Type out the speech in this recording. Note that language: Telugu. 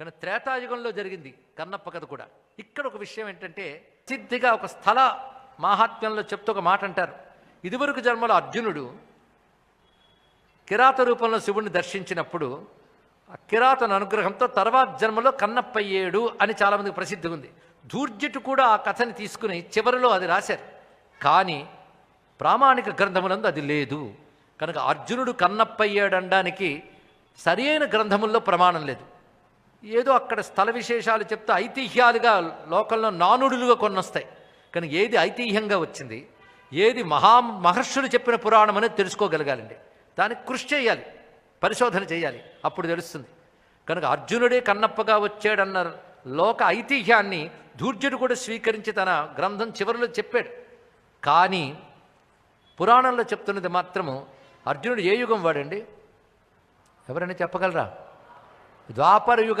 కానీ త్రేతాయుగంలో జరిగింది కన్నప్ప కథ కూడా. ఇక్కడ ఒక విషయం ఏంటంటే సిద్ధిగా ఒక స్థల మాహాత్మ్యంలో చెప్తూ ఒక మాట అంటారు. ఇదివరకు జన్మలో అర్జునుడు కిరాత రూపంలో శివుణ్ణి దర్శించినప్పుడు ఆ కిరాతన అనుగ్రహంతో తర్వాత జన్మలో కన్నప్పయ్యేడు అని చాలామందికి ప్రసిద్ధి ఉంది. దూర్జటు కూడా ఆ కథని తీసుకుని చివరిలో అది రాశారు. కానీ ప్రామాణిక గ్రంథములందు అది లేదు. కనుక అర్జునుడు కన్నప్పయ్యాడు అనడానికి సరి అయిన గ్రంథముల్లో ప్రమాణం లేదు. ఏదో అక్కడ స్థల విశేషాలు చెప్తే ఐతిహ్యాలుగా లోకంలో నానుడులుగా కొన్నొస్తాయి. కానీ ఏది ఐతిహ్యంగా వచ్చింది ఏది మహా మహర్షులు చెప్పిన పురాణం అనేది తెలుసుకోగలగాలండి. దానికి కృషి చేయాలి పరిశోధన చేయాలి. అప్పుడు తెలుస్తుంది. కనుక అర్జునుడే కన్నప్పగా వచ్చాడన్న లోక ఐతిహ్యాన్ని ధూర్జుడు కూడా స్వీకరించి తన గ్రంథం చివరిలో చెప్పాడు. కానీ పురాణంలో చెప్తున్నది మాత్రము అర్జునుడు ఏ యుగం వాడండి? ఎవరైనా చెప్పగలరా? ద్వాపర యుగ